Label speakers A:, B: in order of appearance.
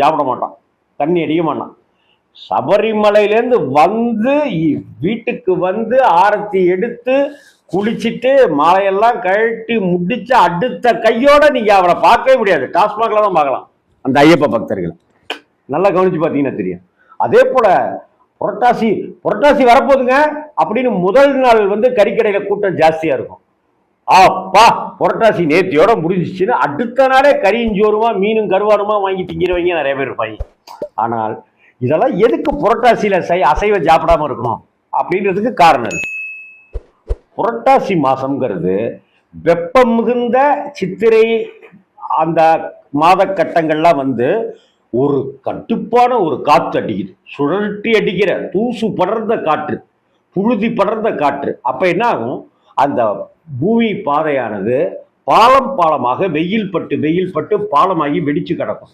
A: சாப்பிட மாட்டான் தண்ணி அடிக்க மாட்டான். சபரிமலையிலேருந்து வந்து வீட்டுக்கு வந்து ஆரத்தி எடுத்து குளிச்சுட்டு மாலையெல்லாம் கழட்டி முடிச்ச அடுத்த கையோட நீங்க அவரை பார்க்கவே முடியாது. டாஸ்மாக்ல தான் பார்க்கலாம். அந்த ஐயப்ப பக்தர்கள். நல்லா கவனிச்சு பார்த்தீங்கன்னா தெரியும். அதே போல புரட்டாசி புரட்டாசி வரப்போகுதுங்க அப்படின்னு முதல் நாள் வந்து கறிக்கடையில கூட்டம் ஜாஸ்தியா இருக்கும். அப்பா புரட்டாசி நேத்தியோட முடிஞ்சிச்சுன்னா அடுத்த நாளே கறியும் மீனும் கருவாடுமா வாங்கி திங்கிறவங்க நிறைய பேர் இருப்பாங்க. ஆனால் இதெல்லாம் எதுக்கு புரட்டாசியில் சை அசைவ சாப்பிடாம இருக்கணும்? அப்படின்றதுக்கு காரணம் இருக்கு புரட்டாசி மாசம்ங்கிறது வெப்பம் மிகுந்த சித்திரை அந்த மாத கட்டங்கள்லாம் வந்து ஒரு கட்டுப்பான ஒரு காற்று அடிக்குது. சுழட்டி அடிக்கிற தூசு படர்ந்த காற்று புழுதி படர்ந்த காற்று. அப்போ என்ன ஆகும்? அந்த பூமி பாதையானது பாலம் பாலமாக வெயில் பட்டு வெயில் பட்டு பாலமாகி வெடிச்சு கிடக்கும்.